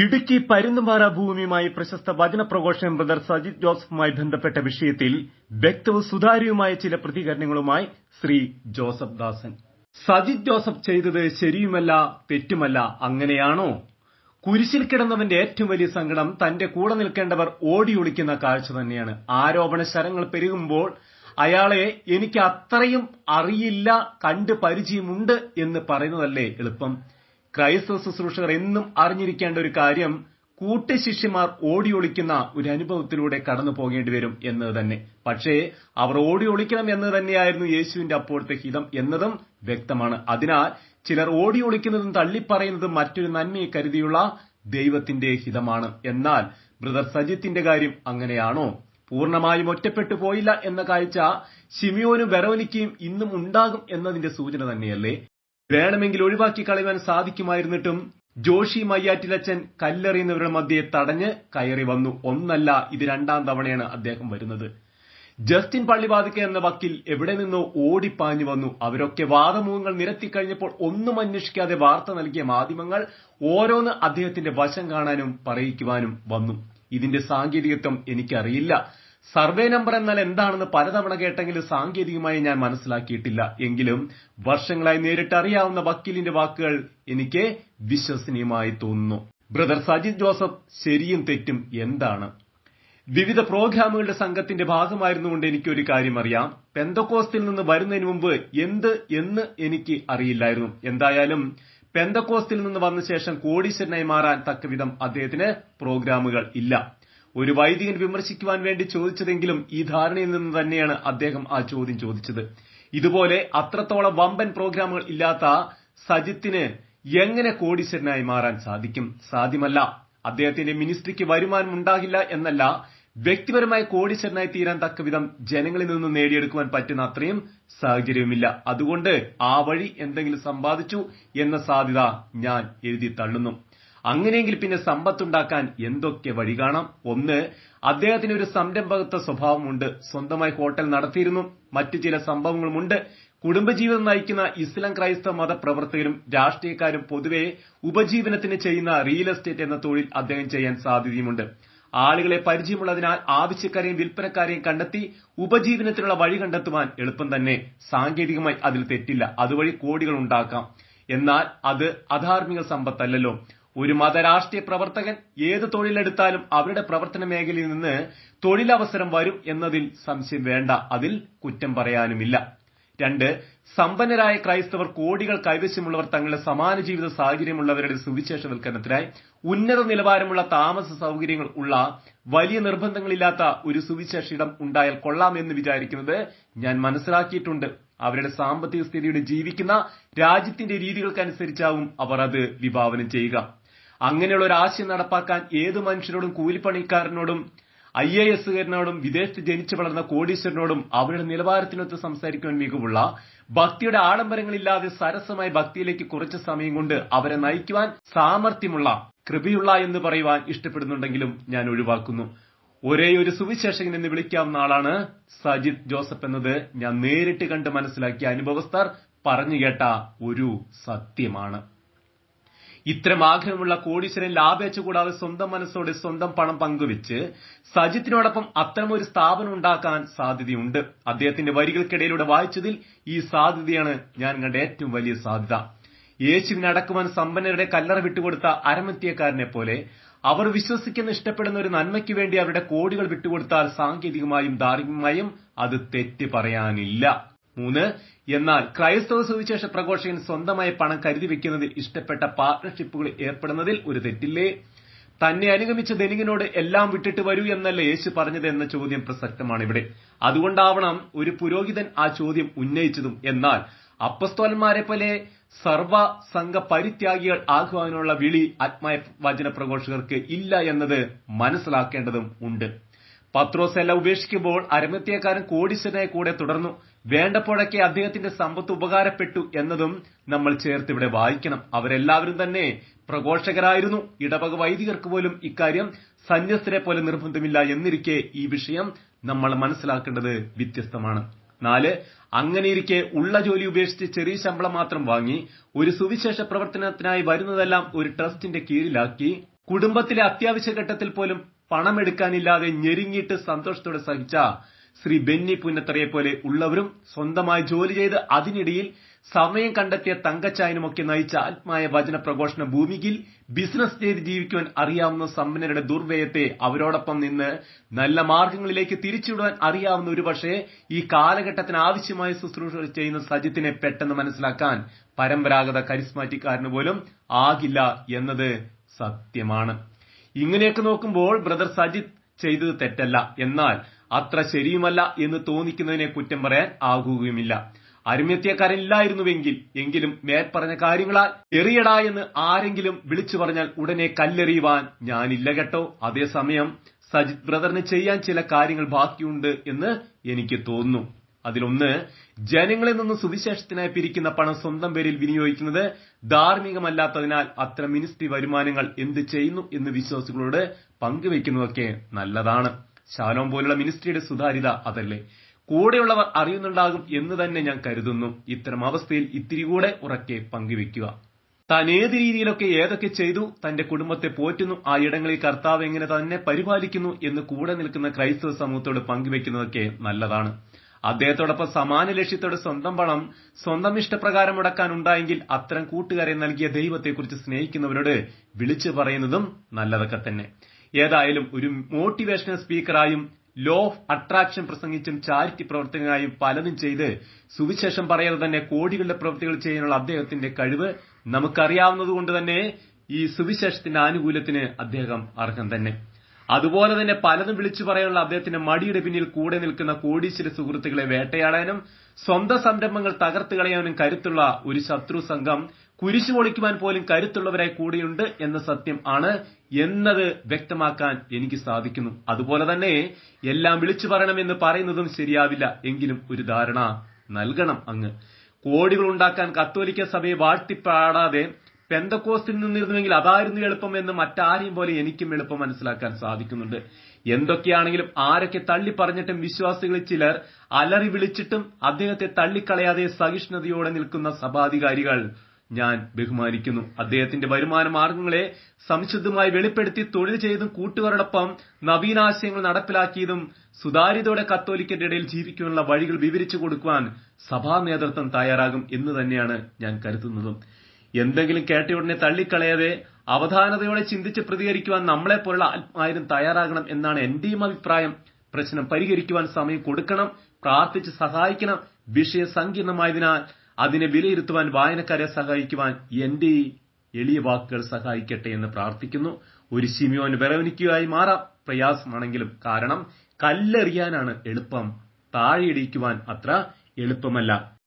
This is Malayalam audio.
ഇടുക്കി പരുന്തുംപാറ ഭൂമിയുമായി പ്രശസ്ത വചന പ്രഘോഷകൻ ബ്രദർ സജിത് ജോസഫുമായി ബന്ധപ്പെട്ട വിഷയത്തിൽ വ്യക്തവും സുതാര്യവുമായ ചില പ്രതികരണങ്ങളുമായി ശ്രീ ജോസഫ് ദാസൻ. സജിത് ജോസഫ് ചെയ്തത് ശരിയുമല്ല തെറ്റുമല്ല അങ്ങനെയാണോ? കുരിശിൽ കിടന്നവന്റെ ഏറ്റവും വലിയ സങ്കടം തന്റെ കൂടെ നിൽക്കേണ്ടവർ ഓടിയൊളിക്കുന്ന കാഴ്ച തന്നെയാണ്. ആരോപണ ശരങ്ങൾ പെരുകുമ്പോൾ അയാളെ എനിക്ക് അത്രയും അറിയില്ല കണ്ട് പരിചയമുണ്ട് എന്ന് പറയുന്നതല്ലേ എളുപ്പം. ക്രൈസ്തവ ശുശ്രൂഷകർ എന്നും അറിഞ്ഞിരിക്കേണ്ട ഒരു കാര്യം കൂട്ടുശിഷ്യന്മാർ ഓടിയൊളിക്കുന്ന ഒരു അനുഭവത്തിലൂടെ കടന്നു പോകേണ്ടി വരും എന്നത് തന്നെ. പക്ഷേ അവർ ഓടിയൊളിക്കണം എന്ന് തന്നെയായിരുന്നു യേശുവിന്റെ അപ്പോഴത്തെ ഹിതം എന്നതും വ്യക്തമാണ്. അതിനാൽ ചിലർ ഓടിയൊളിക്കുന്നതും തള്ളിപ്പറയുന്നതും മറ്റൊരു നന്മയെ കരുതിയുള്ള ദൈവത്തിന്റെ ഹിതമാണ്. എന്നാൽ ബ്രദർ സജിത്തിന്റെ കാര്യം അങ്ങനെയാണോ? പൂർണമായും ഒറ്റപ്പെട്ടു പോയില്ല എന്ന കാഴ്ച ഷിമിയോനും വെറോനിക്കയും ഇന്നും ഉണ്ടാകും എന്നതിന്റെ സൂചന തന്നെയല്ലേ? വേണമെങ്കിൽ ഒഴിവാക്കി കളയുവാൻ സാധിക്കുമായിരുന്നിട്ടും ജോഷി മയ്യാറ്റിലച്ചൻ കല്ലെറിയുന്നവരുടെ മധ്യയെ തടഞ്ഞ് കയറി വന്നു. ഒന്നല്ല ഇത് രണ്ടാം തവണയാണ് അദ്ദേഹം വരുന്നത്. ജസ്റ്റിൻ പള്ളിവാതിക്ക എന്ന വക്കീൽ എവിടെ നിന്നോ ഓടിപ്പാഞ്ഞു വന്നു. അവരൊക്കെ വാദമുഖങ്ങൾ നിരത്തിക്കഴിഞ്ഞപ്പോൾ ഒന്നും അന്വേഷിക്കാതെ വാർത്ത നൽകിയ മാധ്യമങ്ങൾ ഓരോന്ന് അദ്ദേഹത്തിന്റെ വശം കാണാനും പറയിക്കുവാനും വന്നു. ഇതിന്റെ സാങ്കേതികത്വം എനിക്കറിയില്ല. സർവേ നമ്പർ എന്നാൽ എന്താണെന്ന് പലതവണ കേട്ടെങ്കിലും സാങ്കേതികമായി ഞാൻ മനസ്സിലാക്കിയിട്ടില്ല. എങ്കിലും വർഷങ്ങളായി നേരിട്ട് അറിയാവുന്ന വക്കീലിന്റെ വാക്കുകൾ എനിക്ക് വിശ്വസനീയമായി തോന്നുന്നു. ബ്രദർ സജിത് ജോസഫ് ശരിയും തെറ്റും എന്താണ്? വിവിധ പ്രോഗ്രാമുകളുടെ സംഘത്തിന്റെ ഭാഗമായിരുന്നുകൊണ്ട് എനിക്കൊരു കാര്യം അറിയാം. പെന്തക്കോസ്റ്റിൽ നിന്ന് വരുന്നതിന് മുമ്പ് എന്ത് എന്ന് എനിക്ക് അറിയില്ലായിരുന്നു. എന്തായാലും പെന്തക്കോസ്റ്റിൽ നിന്ന് വന്ന ശേഷം കോടീശ്വരനായി മാറാൻ തക്കവിധം അദ്ദേഹത്തിന് പ്രോഗ്രാമുകൾ ഇല്ല. ഒരു വൈദികൻ വിമർശിക്കുവാൻ വേണ്ടി ചോദിച്ചതെങ്കിലും ഈ ധാരണയിൽ നിന്ന് തന്നെയാണ് അദ്ദേഹം ആ ചോദ്യം ചോദിച്ചത്. ഇതുപോലെ അത്രത്തോളം വമ്പൻ പ്രോഗ്രാമുകൾ ഇല്ലാത്ത സജിത്തിന് എങ്ങനെ കോടീശ്വരനായി മാറാൻ സാധിക്കും? സാധ്യമല്ല. അദ്ദേഹത്തിന്റെ മിനിസ്ട്രിക്ക് വരുമാനം ഉണ്ടാകില്ല എന്നല്ല വ്യക്തിപരമായി കോടീശ്വരനായി തീരാൻ തക്കവിധം ജനങ്ങളിൽ നിന്ന് നേടിയെടുക്കുവാൻ പറ്റുന്ന അത്രയും സാഹചര്യവുമില്ല. അതുകൊണ്ട് ആ വഴി എന്തെങ്കിലും സമ്പാദിച്ചു എന്ന സാധ്യത ഞാൻ എഴുതി തള്ളുന്നു. അങ്ങനെയെങ്കിൽ പിന്നെ സമ്പത്തുണ്ടാക്കാൻ എന്തൊക്കെ വഴി കാണാം? ഒന്ന് അദ്ദേഹത്തിന് ഒരു സംരംഭകത്വ സ്വഭാവമുണ്ട്. സ്വന്തമായി ഹോട്ടൽ നടത്തിയിരുന്നു. മറ്റു ചില സംഭവങ്ങളുമുണ്ട്. കുടുംബജീവിതം നയിക്കുന്ന ഇസ്ലാം ക്രൈസ്തവ മതപ്രവർത്തകരും രാഷ്ട്രീയക്കാരും പൊതുവെ ഉപജീവനത്തിന് ചെയ്യുന്ന റിയൽ എസ്റ്റേറ്റ് എന്ന തൊഴിൽ അദ്ദേഹം ചെയ്യാൻ സാധ്യതയുമുണ്ട്. ആളുകളെ പരിചയമുള്ളതിനാൽ ആവശ്യക്കാരെയും വിൽപ്പനക്കാരെയും കണ്ടെത്തി ഉപജീവനത്തിനുള്ള വഴി കണ്ടെത്തുവാൻ എളുപ്പം തന്നെ. സാങ്കേതികമായി അതിൽ തെറ്റില്ല. അതുവഴി കോടികൾ ഉണ്ടാക്കാം. എന്നാൽ അത് അധാർമിക സമ്പത്തല്ലല്ലോ. ഒരു മതരാഷ്ട്രീയ പ്രവർത്തകൻ ഏത് തൊഴിലെടുത്താലും അവരുടെ പ്രവർത്തന മേഖലയിൽ നിന്ന് തൊഴിലവസരം വരും എന്നതിൽ സംശയം വേണ്ട. അതിൽ കുറ്റം പറയാനുമില്ല. രണ്ട് സമ്പന്നരായ ക്രൈസ്തവർ കോടികൾ കൈവശമുള്ളവർ തങ്ങളുടെ സമാന ജീവിത സാഹചര്യമുള്ളവരുടെ സുവിശേഷവൽക്കരണത്തിനായി ഉന്നത നിലവാരമുള്ള താമസ സൗകര്യങ്ങൾ ഉള്ള വലിയ നിർബന്ധങ്ങളില്ലാത്ത ഒരു സുവിശേഷ ഇടം ഉണ്ടായാൽ കൊള്ളാമെന്ന് വിചാരിക്കുന്നത് ഞാൻ മനസ്സിലാക്കിയിട്ടുണ്ട്. അവരുടെ സാമ്പത്തിക സ്ഥിതിയുടെ ജീവിക്കുന്ന രാജ്യത്തിന്റെ രീതികൾക്കനുസരിച്ചാവും അവർ അത് വിഭാവനം ചെയ്യുക. അങ്ങനെയുള്ള ഒരു ആശയം നടപ്പാക്കാൻ ഏത് മനുഷ്യരോടും കൂലിപ്പണിക്കാരനോടും ഐ എ എസുകാരനോടും വിദേശത്ത് ജനിച്ചു വളർന്ന കോടീശ്വരനോടും അവരുടെ നിലവാരത്തിനൊത്ത് സംസാരിക്കുവാൻ മികവുള്ള ഭക്തിയുടെ ആഡംബരങ്ങളില്ലാതെ സരസമായ ഭക്തിയിലേക്ക് കുറച്ച് സമയം കൊണ്ട് അവരെ നയിക്കുവാൻ സാമർഥ്യമുള്ള കൃപയുള്ള എന്ന് പറയുവാൻ ഇഷ്ടപ്പെടുന്നുണ്ടെങ്കിലും ഞാൻ ഒഴിവാക്കുന്നു. ഒരേ ഒരു സുവിശേഷകൻ എന്ന് വിളിക്കാവുന്ന ആളാണ് സജിത് ജോസഫ് എന്നത്. ഞാൻ നേരിട്ട് കണ്ട് മനസ്സിലാക്കിയ അനുഭവസ്ഥർ പറഞ്ഞു കേട്ട ഒരു സത്യമാണ്. ഇത്തരം ആഗ്രഹമുള്ള കോടീശ്വരൻ ലാഭേച്ഛ കൂടാതെ സ്വന്തം മനസ്സോടെ സ്വന്തം പണം പങ്കുവെച്ച് സജിത്തിനോടൊപ്പം അത്തരമൊരു സ്ഥാപനം ഉണ്ടാക്കാൻ സാധ്യതയുണ്ട്. അദ്ദേഹത്തിന്റെ വരികൾക്കിടയിലൂടെ വായിച്ചതിൽ ഈ സാധ്യതയാണ് ഞാൻ കണ്ട ഏറ്റവും വലിയ സാധ്യത. യേശുവിനെ അടക്കുവാൻ സമ്പന്നരുടെ കല്ലറ വിട്ടുകൊടുത്ത അരമത്യക്കാരനെ പോലെ അവർ വിശ്വസിക്കുന്ന ഇഷ്ടപ്പെടുന്ന ഒരു നന്മയ്ക്ക് വേണ്ടി അവരുടെ കോടികൾ വിട്ടുകൊടുത്താൽ സാങ്കേതികമായും ധാർമ്മികമായും അത് തെറ്റ് പറയാനില്ല. മൂന്ന്. എന്നാൽ ക്രൈസ്തവ സുവിശേഷ പ്രഘോഷകൻ സ്വന്തമായി പണം കരുതി വെക്കുന്നതിൽ ഇഷ്ടപ്പെട്ട പാർട്ട്ണർഷിപ്പുകൾ ഏർപ്പെടുന്നതിൽ ഒരു തെറ്റില്ലേ? തന്നെ അനുഗമിച്ച ധനികനോട് എല്ലാം വിട്ടിട്ട് വരൂ എന്നല്ല യേശു പറഞ്ഞത് എന്ന ചോദ്യം പ്രസക്തമാണ് ഇവിടെ അതുകൊണ്ടാവണം ഒരു പുരോഹിതൻ ആ ചോദ്യം ഉന്നയിച്ചതും. എന്നാൽ അപ്പസ്തോലന്മാരെ പോലെ സർവ സംഘ പരിത്യാഗികൾ ആകുവാനുള്ള വിളി ആത്മായ പ്രഘോഷകർക്ക് ഇല്ല എന്നത് മനസ്സിലാക്കേണ്ടതും ഉണ്ട്. പത്രോസ് എല്ലാം ഉപേക്ഷിക്കുമ്പോൾ അരമത്യക്കാരൻ കോടീശ്വരനെ കൂടെ തുടർന്നു. വേണ്ടപ്പോഴൊക്കെ അദ്ദേഹത്തിന്റെ സമ്പത്ത് ഉപകാരപ്പെട്ടു എന്നതും നമ്മൾ ചേർത്ത് ഇവിടെ വായിക്കണം. അവരെല്ലാവരും തന്നെ പ്രഘോഷകരായിരുന്നു. ഇടവക വൈദികർക്ക് പോലും ഇക്കാര്യം സന്യസ്തരെ പോലെ നിർബന്ധമില്ല എന്നിരിക്കെ ഈ വിഷയം നമ്മൾ മനസ്സിലാക്കേണ്ടത് വ്യത്യസ്തമാണ്. നാല് അങ്ങനെയിരിക്കെ ഉള്ള ജോലി ഉപേക്ഷിച്ച് ചെറിയ ശമ്പളം മാത്രം വാങ്ങി ഒരു സുവിശേഷ പ്രവർത്തനത്തിനായി വരുന്നതെല്ലാം ഒരു ട്രസ്റ്റിന്റെ കീഴിലാക്കി കുടുംബത്തിലെ അത്യാവശ്യ ഘട്ടത്തിൽ പോലും പണമെടുക്കാനില്ലാതെ ഞെരുങ്ങിയിട്ട് സന്തോഷത്തോടെ സഹിച്ച ശ്രീ ബെന്നി പുന്നത്തറയെ പോലെ ഉള്ളവരും സ്വന്തമായി ജോലി ചെയ്ത് അതിനിടയിൽ സമയം കണ്ടെത്തിയ തങ്കച്ചായനുമൊക്കെ നയിച്ച ആത്മായ വചന പ്രഘോഷണ ഭൂമിയിൽ ബിസിനസ് ചെയ്ത് ജീവിക്കുവാൻ അറിയാവുന്ന സമ്പന്നരുടെ ദുർവ്യയത്തെ അവരോടൊപ്പം നിന്ന് നല്ല മാർഗങ്ങളിലേക്ക് തിരിച്ചുവിടുവാൻ അറിയാവുന്ന ഒരു പക്ഷേ ഈ കാലഘട്ടത്തിന് ആവശ്യമായ ശുശ്രൂഷ ചെയ്യുന്ന സജിത്തിനെ പെട്ടെന്ന് മനസ്സിലാക്കാൻ പരമ്പരാഗത കരിസ്മാറ്റിക്കാരന് പോലും ആകില്ല എന്നത് സത്യമാണ്. ഇങ്ങനെയൊക്കെ നോക്കുമ്പോൾ ബ്രദർ സജിത്ത് ചെയ്തത് തെറ്റല്ല. എന്നാൽ അത്ര ശരിയുമല്ല എന്ന് തോന്നിക്കുന്നതിനെ കുറ്റം പറയാൻ ആകുകയുമില്ല. അരുമ്യത്യക്കാരനില്ലായിരുന്നുവെങ്കിൽ എങ്കിലും മേൽപ്പറഞ്ഞ കാര്യങ്ങളാൽ എറിയടാ എന്ന് ആരെങ്കിലും വിളിച്ചു പറഞ്ഞാൽ ഉടനെ കല്ലെറിയുവാൻ ഞാനില്ല കേട്ടോ. അതേസമയം സജിത് ബ്രദറിന് ചെയ്യാൻ ചില കാര്യങ്ങൾ ബാക്കിയുണ്ട് എന്ന് എനിക്ക് തോന്നുന്നു. അതിലൊന്ന് ജനങ്ങളിൽ നിന്ന് സുവിശേഷത്തിനായി പിരിക്കുന്ന പണം സ്വന്തം പേരിൽ വിനിയോഗിക്കുന്നത് ധാർമ്മികമല്ലാത്തതിനാൽ അത്തരം മിനിസ്ട്രി വരുമാനങ്ങൾ എന്ത് ചെയ്യുന്നു എന്ന് വിശ്വാസികളോട് പങ്കുവെക്കുന്നതൊക്കെ നല്ലതാണ്. ശാലോം പോലുള്ള മിനിസ്ട്രിയുടെ സുതാര്യത അതല്ലേ? കൂടെയുള്ളവർ അറിയുന്നുണ്ടാകും എന്ന് തന്നെ ഞാൻ കരുതുന്നു. ഇത്തരം അവസ്ഥയിൽ ഇത്തിരി കൂടെ ഉറക്കെ പങ്കുവെക്കുക താൻ ഏത് രീതിയിലൊക്കെ ഏതൊക്കെ ചെയ്തു തന്റെ കുടുംബത്തെ പോറ്റുന്നു ആ ഇടങ്ങളിൽ കർത്താവ് എങ്ങനെ തന്നെ പരിപാലിക്കുന്നു എന്ന് കൂടെ നിൽക്കുന്ന ക്രൈസ്തവ സമൂഹത്തോട് പങ്കുവെക്കുന്നതൊക്കെ നല്ലതാണ്. അദ്ദേഹത്തോടൊപ്പം സമാന ലക്ഷ്യത്തോടെ സ്വന്തം പണം സ്വന്തം ഇഷ്ടപ്രകാരം മുടക്കാൻ ഉണ്ടായെങ്കിൽ അത്തരം കൂട്ടുകാരെ നൽകിയ ദൈവത്തെക്കുറിച്ച് സ്നേഹിക്കുന്നവരോട് വിളിച്ചു പറയുന്നതും നല്ലതൊക്കെ തന്നെ. ഏതായാലും ഒരു മോട്ടിവേഷണൽ സ്പീക്കറായും ലോ ഓഫ് അട്രാക്ഷൻ പ്രസംഗിച്ചും ചാരിറ്റി പ്രവർത്തകനായും പലതും ചെയ്ത് സുവിശേഷം പറയാതെ തന്നെ കോടികളുടെ പ്രവൃത്തികൾ ചെയ്യാനുള്ള അദ്ദേഹത്തിന്റെ കഴിവ് നമുക്കറിയാവുന്നതുകൊണ്ട് തന്നെ ഈ സുവിശേഷത്തിന്റെ ആനുകൂല്യത്തിന് അദ്ദേഹം അർഹം തന്നെ. അതുപോലെ തന്നെ പലതും വിളിച്ചു പറയാനുള്ള അദ്ദേഹത്തിന്റെ മടിയുടെ പിന്നിൽ കൂടെ നിൽക്കുന്ന കോടീശ്വര സുഹൃത്തുക്കളെ വേട്ടയാടാനും സ്വന്തം സംരംഭങ്ങൾ തകർത്ത് കളയാനും കരുത്തുള്ള ഒരു ശത്രു സംഘം കുരിശു പൊളിക്കുവാൻ പോലും കരുത്തുള്ളവരായി കൂടെയുണ്ട് എന്ന സത്യം ആണ് എന്നത് വ്യക്തമാക്കാൻ എനിക്ക് സാധിക്കുന്നു. അതുപോലെ തന്നെ എല്ലാം വിളിച്ചു പറയണമെന്ന് പറയുന്നതും ശരിയാവില്ല. എങ്കിലും ഒരു ധാരണ നൽകണം അങ്ങ്. കോടികൾ ഉണ്ടാക്കാൻ കത്തോലിക്ക സഭയെ വാഴ്ത്തിപ്പാടാതെ പെന്തക്കോസ്റ്റിൽ നിന്നിരുന്നുവെങ്കിൽ അതായിരുന്നു എളുപ്പം എന്ന് മറ്റാരെയും പോലെ എനിക്കും എളുപ്പം മനസ്സിലാക്കാൻ സാധിക്കുന്നുണ്ട്. എന്തൊക്കെയാണെങ്കിലും ആരൊക്കെ തള്ളി പറഞ്ഞിട്ടും വിശ്വാസികളിൽ ചിലർ അലറി വിളിച്ചിട്ടും അദ്ദേഹത്തെ തള്ളിക്കളയാതെ സഹിഷ്ണുതയോടെ നിൽക്കുന്ന സഭാധികാരികൾ ഞാൻ ബഹുമാനിക്കുന്നു. അദ്ദേഹത്തിന്റെ വരുമാന മാർഗങ്ങളെ സംശുദ്ധമായി വെളിപ്പെടുത്തി തൊഴിൽ ചെയ്തും കൂട്ടുകാരോടൊപ്പം നവീനാശയങ്ങൾ നടപ്പിലാക്കിയതും സുതാര്യതയോടെ കത്തോലിക്കന്റെ ഇടയിൽ ജീവിക്കാനുള്ള വഴികൾ വിവരിച്ചു കൊടുക്കുവാൻ സഭാ നേതൃത്വം തയ്യാറാകും എന്ന് തന്നെയാണ് ഞാൻ കരുതുന്നതും. എന്തെങ്കിലും കേട്ട ഉടനെ തള്ളിക്കളയാതെ അവധാനതയോടെ ചിന്തിച്ച് പ്രതികരിക്കുവാൻ നമ്മളെപ്പോലുള്ള ആത്മാരും തയ്യാറാകണം എന്നാണ് എന്റെയും അഭിപ്രായം. പ്രശ്നം പരിഹരിക്കുവാൻ സമയം കൊടുക്കണം പ്രാർത്ഥിച്ച് സഹായിക്കണം വിഷയം സങ്കീർണമായതിനാൽ അതിനെ വിലയിരുത്തുവാൻ വായനക്കാരെ സഹായിക്കുവാൻ എന്റെ ഈ എളിയ വാക്കുകൾ സഹായിക്കട്ടെ എന്ന് പ്രാർത്ഥിക്കുന്നു. ഒരു ശിമിയോൻ വിറവനിക്കുകയായി മാറാം. പ്രയാസമാണെങ്കിലും കാരണം കല്ലെറിയാനാണ് എളുപ്പം. താഴെയിടിക്കുവാൻ അത്ര എളുപ്പമല്ല.